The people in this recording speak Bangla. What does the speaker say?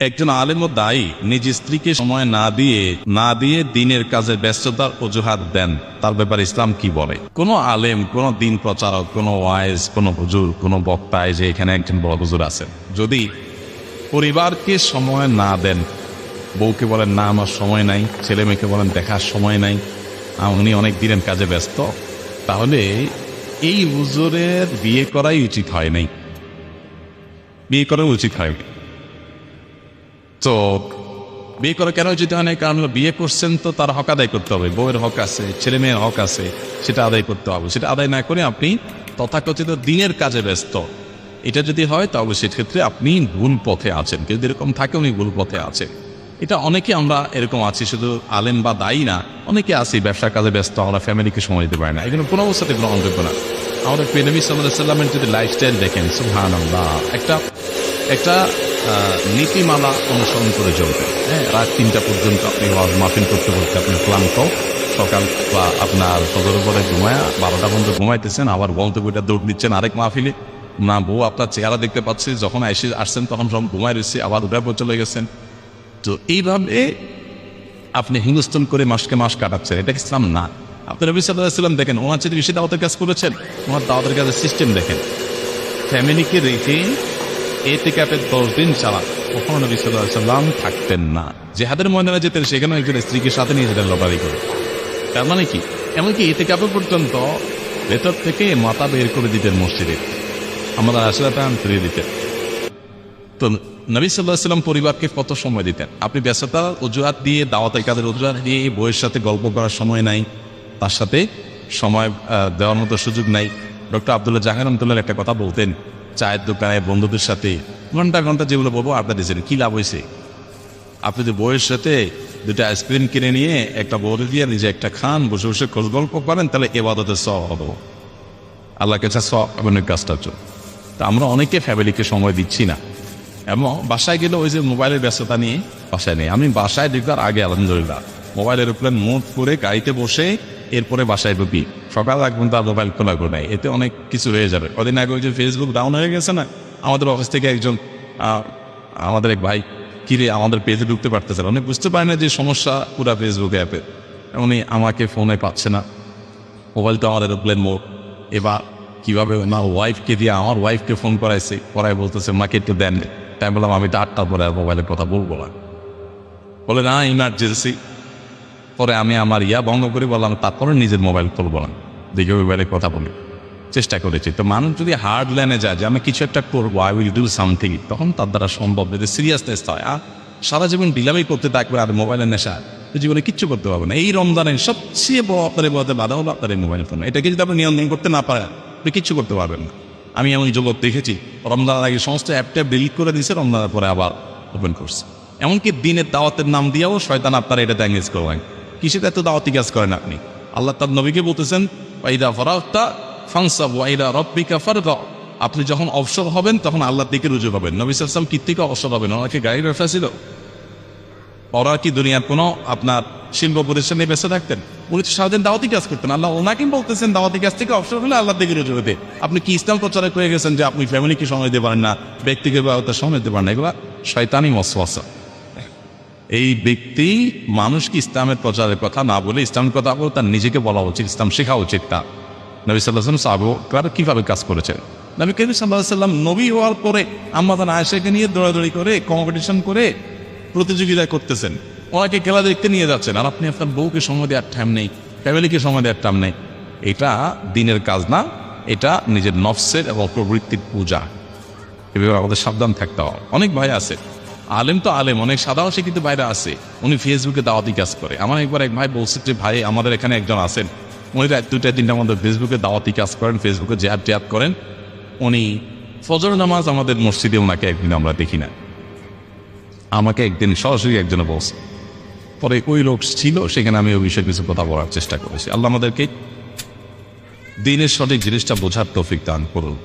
একজন আলেম দায়ী। নিজ স্ত্রীকে সময় না দিয়ে না দিয়ে দিনের কাজে ব্যস্ততার অজুহাত দেন। তার ব্যাপারে ইসলাম কি বলে? কোনো আলেম, কোনো দিন প্রচারক, কোনো ওয়াইজ, কোন হুজুর, কোন বক্তায় যে এখানে একজন বড় হুজুর আছেন যদি পরিবারকে সময় না দেন, বউকে বলেন, না, আমার সময় নাই। ছেলে মেয়েকে বলেন, দেখার সময় নাই। উনি অনেক দিনের কাজে ব্যস্ত। তাহলে এই হুজুরের বিয়ে করাই উচিত হয় নাই। বিয়ে করা উচিত হয়নি তো বিয়ে করে কেন যদি হয় কারণ বিয়ে করছেন তো তার হক আদায় করতে হবে। বউয়ের হক আছে, ছেলে মেয়ের হক আছে, সেটা আদায় করতে হবে। সেটা আদায় না করে আপনি তথাকথিত দিনের কাজে ব্যস্ত। এটা যদি হয়, তাহলে সেক্ষেত্রে আপনি ভুল পথে আছেন। যদি এরকম থাকে, উনি ভুল পথে আছেন এটা অনেকে আমরা এরকম আছি, শুধু আলেম বা দায়ী না, অনেকে আছি, ব্যবসার কাজে ব্যস্ত, আমরা ফ্যামিলিকে সময় দিতে পারি না। এগুলো কোনো অবস্থাতে গ্রহণযোগ্য না। আমাদের প্রেনবী সাল্লাহ সাল্লামের যদি লাইফস্টাইল দেখেন সুহান একটা একটা নীতিমালা অনুসরণ করে চলবে। হ্যাঁ রাত তিনটা পর্যন্ত আপনি ওয়াজ মাফিন করতে করতে আপনি ক্লান্ত। সকাল বা আপনার সদর পরে ঘুমায়া বারোটা পর্যন্ত ঘুমাইতেছেন, আবার বলতে বইটা দৌড় দিচ্ছেন আরেক মাহফিলে। না, বউ আপনার চেহারা দেখতে পাচ্ছি, যখন এসে আসছেন তখন সব ঘুমাই রয়েছে, আবার উঠে পর চলে গেছেন। তো এইভাবে আপনি হিন্দুস্তান করে মাসকে মাস কাটাচ্ছেন, এটা ইসলাম? না। আপনি রবি সাল্লাম দেখেন, ওনার চেয়ে বেশি দাওয়াতের কাজ করেছেন, ওনার দাওয়াতের কাজের সিস্টেম দেখেন। ফ্যামিলিকে রেখে এতে ক্যাপের দশ দিন চালা কখনো নবী সাল্লাহ থাকতেন না। জেহাদের ময়দানে যেতেন সেখানে একজন স্ত্রীকে সাথে নিয়ে যেতেন লড়াই করে। তার মানে কি? এমনকি এতে ক্যাপে পর্যন্ত ভেতর থেকে মাথা বের করে দিতেন মসজিদে। আমাদের আসলাটা ফিরিয়ে দিতেন। তো নবী সাল্লাহ সাল্লাম পরিবারকে কত সময় দিতেন? আপনি ব্যস্ততা, অজুহাত দিয়ে, দাওয়াতের কাজের অজুহাত দিয়ে বইয়ের সাথে গল্প করার সময় নাই। তার সাথে সময় দেওয়ার মতো সুযোগ নাই। ডক্টর আবদুল্লাহ জাহান রহমতুল্লাহ একটা কথা বলতেন চায়ের দোকানে বন্ধুদের সাথে ঘণ্টা ঘণ্টা যেগুলো বলব, আপনার দিয়েছেন কী লাভ হয়েছে? আপনি যদি বইয়ের সাথে দুটো আইসক্রিম কিনে নিয়ে একটা বড় দিয়ে নিজে একটা খান, বসে বসে খোঁজ গল্প করেন, তাহলে এবাদতে স হব। আল্লাহ কাছে স আপনার কাজটার জন্য তা আমরা অনেকে ফ্যামিলিকে সময় দিচ্ছি না। এবং বাসায় গেলে ওই যে মোবাইলের ব্যস্ততা নিয়ে বাসায় নেই। আমি বাসায় ঢুকার আগে, আলহামদুলিল্লাহ, মোবাইলের উপরে মুখ করে গাড়িতে বসে এরপরে বাসায় ঢুকি। সকাল রাখবেন তার মোবাইল খোলা নেয় এতে অনেক কিছু হয়ে যাবে। কদিন আগে যে ফেসবুক ডাউন হয়ে গেছে না, আমাদের অফিস থেকে একজন আমাদের এক ভাই কিরে আমাদের পেজে ঢুকতে পারতেছে উনি বুঝতে পারে না যে সমস্যা পুরা ফেসবুক অ্যাপে উনি আমাকে ফোনে পাচ্ছে না। মোবাইলটা আমাদের প্লেন মোড। এবার কীভাবে না ওয়াইফকে দিয়ে আমার ওয়াইফকে ফোন করাইছে? করাই বলতেছে, মাকে একটু দেন তাই বললাম, আমি তো আটটার পরে আর মোবাইলের কথা বলব না। বলে, না ইমার্জেন্সি পরে আমি আমার ইয়া বন্ধ করে, বললাম তারপরে নিজের মোবাইল খুলবো না। দেখে মোবাইলে কথা বলি। চেষ্টা করেছি। তো মানুষ যদি হার্ড লাইনে যায় যে, আমি কিছু একটা করব আই উইল ডু সামথিং তখন তার দ্বারা সম্ভব যদি সিরিয়াসনেস হয়। আর সারা জীবন ডিলামি করতে থাকবে আর মোবাইলের নেশা। জীবনে কিচ্ছু করতে পারবে না। এই রমজানের সবচেয়ে বড় আপনার বলতে বাধা হলো আপনার এই মোবাইল ফোন। এটাকে যদি আপনি নিয়ন্ত্রণ করতে না পারেন, আপনি কিচ্ছু করতে পারবেন না। আমি এমন যুবক দেখেছি, রমজানের আগে সমস্ত অ্যাপ ট্যাপ ডিলিট করে দিয়েছে, রমজানের পরে আবার ওপেন করছে। এমনকি দিনের দাওয়াতের নাম দিয়েও শয়তান আপনার এটাতে এঙ্গেজ করবেন কিসের এত দাওয়াতি কাজ করেন আপনি? আল্লাহ তার নবীকে বলতেছেন, ওয়াইদা ফরাফতা ফাংসাব ওয়াইদা রব্বিকা ফারগা আপনি যখন অবসর হবেন, তখন আল্লাহর দিকে রুজু পাবেন। নবী সাল্লাম কি থেকে অবসর হবেন? ওনাকে গাড়ির ব্যবসা ছিল। ওরা কি দুনিয়ার কোনো আপনার শিল্প প্রতিষ্ঠানে বেঁচে থাকতেন? উনি তো সারাদিন দাওয়াতি কাজ করতেন। আল্লাহ ওনাকে বলতেছেন, দাওয়াতি কাজ থেকে অবসর হলে আল্লাহ দিকে রুজু হতে। আপনি কি ইসলাম প্রচারক হয়ে গেছেন যে আপনি ফ্যামিলিকে সময় দিতে পারেন না, ব্যক্তিকে সময় দিতে পারেন না? এগুলা শয়তানি মসওয়াসা এই ব্যক্তি মানুষকে ইসলামের প্রচারের কথা না বলে ইসলামের কথা বলে তার নিজেকে বলা উচিত, ইসলাম শেখা উচিত তা নবী সাল্লাহ সাহাবকার কীভাবে কাজ করেছেন? নবী করিম সাল্লাহ সাল্লাম নবী হওয়ার পরে আমাদের আয়েশাকে নিয়ে দৌড়াদৌড়ি করে কম্পিটিশন করে প্রতিযোগিতা করতেছেন। ওনাকে খেলা দেখতে নিয়ে যাচ্ছেন। আর আপনি আপনার বউকে সময় দেওয়ার টাইম নেই ফ্যামিলিকে সময় দেওয়ার টাইম নেই। এটা দিনের কাজ না, এটা নিজের নফসের এবং প্রবৃত্তির পূজা। এভাবে আমাদের সাবধান থাকতে হবে। অনেক ভাই আছে আলেম তো আলেম, অনেক সাধারণ শিক্ষিত বাইরে আছে। উনি ফেসবুকে দাওয়াতি কাজ করে। আমার একবার এক ভাই বলছে যে, ভাই, আমাদের এখানে একজন আছেন। উনি রাত দুইটা তিনটা আমাদের ফেসবুকে দাওয়াতি কাজ করেন ফেসবুকে জেহাদ টেহাদ করেন। উনি ফজর নামাজ আমাদের মসজিদে ওনাকে একদিন আমরা দেখি না। আমাকে একদিন সরাসরি একজনে বলছে, পরে ওই লোক ছিল, সেখানে আমি ওই বিষয়ে কিছু কথা বলার চেষ্টা করেছি। আল্লাহ আমাদেরকে দিনের সঠিক জিনিসটা বোঝার তৌফিক দান করুন।